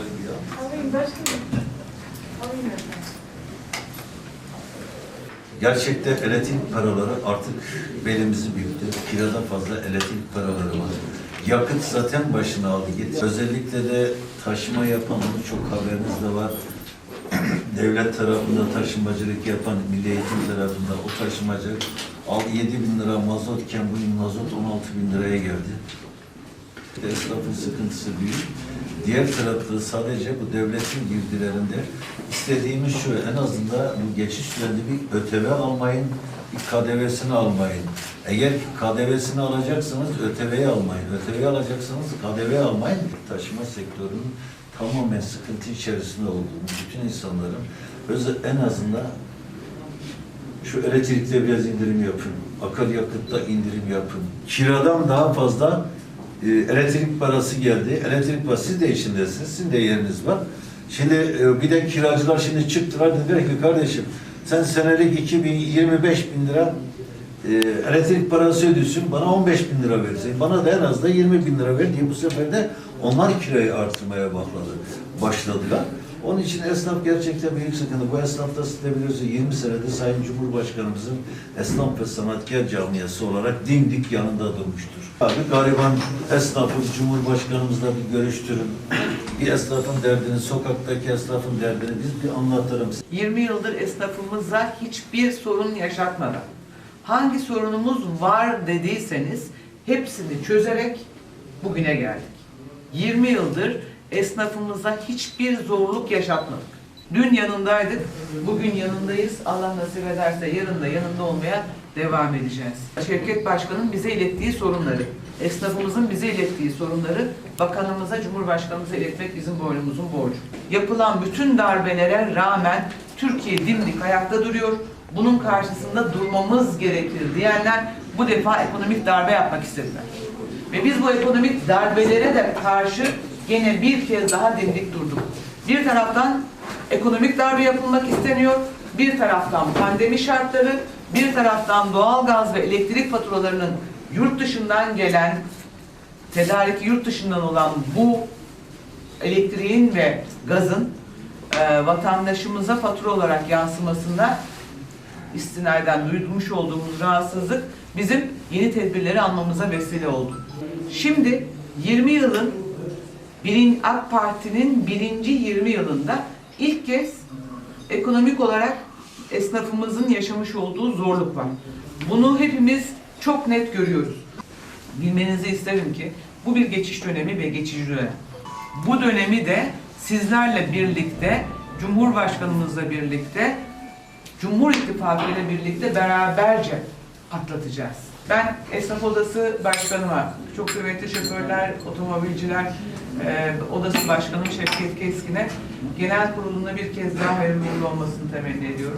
efendim. Gerçekte elektrik paraları artık belimizi büktü. Kiradan fazla elektrik paraları var. Yakıt zaten başına aldı gitti. Özellikle de taşıma yapan çok haberiniz de var. Devlet tarafında taşımacılık yapan Milli Eğitim tarafında o taşımacı al 7 bin lira mazotken bugün mazot 16 bin liraya geldi. Esnafın sıkıntısı büyük. Diğer tarafta sadece bu devletin girdilerinde istediğimiz şu en azından bu geçiş sürecinde bir ÖTV almayın, bir KDV'sini almayın. Eğer KDV'sini alacaksanız ÖTV'yi almayın. ÖTV'yi alacaksanız KDV almayın. Taşıma sektörünün tamamen sıkıntı içerisinde olduğunu, bütün insanların öz en azından şu elektrikte biraz indirim yapın. Akaryakıtta indirim yapın. Kiradan daha fazla e, elektrik parası geldi. Elektrik parası siz de içindesiniz. Sizin de yeriniz var. Şimdi e, bir de kiracılar şimdi çıktılar dediler ki kardeşim sen senelik 2025 bin lira e, elektrik parası ödüyorsun. Bana 15 bin lira verirsin. Bana da en az da 20 bin lira ver diye bu sefer de onlar kirayı artırmaya başladı, başladılar. Onun için esnaf gerçekten büyük sıkıntı. Bu esnafta biliyorsunuz 20 senedir Sayın Cumhurbaşkanımızın esnaf ve sanatkar camiası olarak dimdik yanında durmuştur. Abi gariban esnafı Cumhurbaşkanımızla bir görüştürün. Bir esnafın derdini, sokaktaki esnafın derdini biz bir anlatırım. 20 yıldır esnafımıza hiçbir sorun yaşatmadan, hangi sorunumuz var dediyseniz hepsini çözerek bugüne geldik. 20 yıldır esnafımıza hiçbir zorluk yaşatmadık. Dün yanındaydık, bugün yanındayız. Allah nasip ederse yarın da yanında olmaya devam edeceğiz. Şevket Başkan'ın bize ilettiği sorunları, esnafımızın bize ilettiği sorunları bakanımıza, cumhurbaşkanımıza iletmek bizim boynumuzun borcu. Yapılan bütün darbelere rağmen Türkiye dimdik ayakta duruyor. Bunun karşısında durmamız gerekir diyenler bu defa ekonomik darbe yapmak istediler. Ve biz bu ekonomik darbelere de karşı gene bir kez daha dimdik durduk. Bir taraftan ekonomik darbe yapılmak isteniyor, bir taraftan pandemi şartları, bir taraftan doğalgaz ve elektrik faturalarının yurt dışından gelen, tedariki yurt dışından olan bu elektriğin ve gazın e, vatandaşımıza fatura olarak yansımasında istinaden duymuş olduğumuz rahatsızlık bizim yeni tedbirleri almamıza vesile oldu. Şimdi 20 yılın birin, AK Parti'nin birinci 20 yılında ilk kez ekonomik olarak esnafımızın yaşamış olduğu zorluk var. Bunu hepimiz çok net görüyoruz. Bilmenizi isterim ki bu bir geçiş dönemi ve geçici dönem. Bu dönemi de sizlerle birlikte, Cumhurbaşkanımızla birlikte, Cumhur İttifakı ile birlikte beraberce atlatacağız. Ben Esnaf Odası Başkanıma, çok kıymetli şoförler, otomobilciler e, Odası Başkanım Şevket Keskin'e genel kurulunda bir kez daha hayırlı olmasını temenni ediyorum.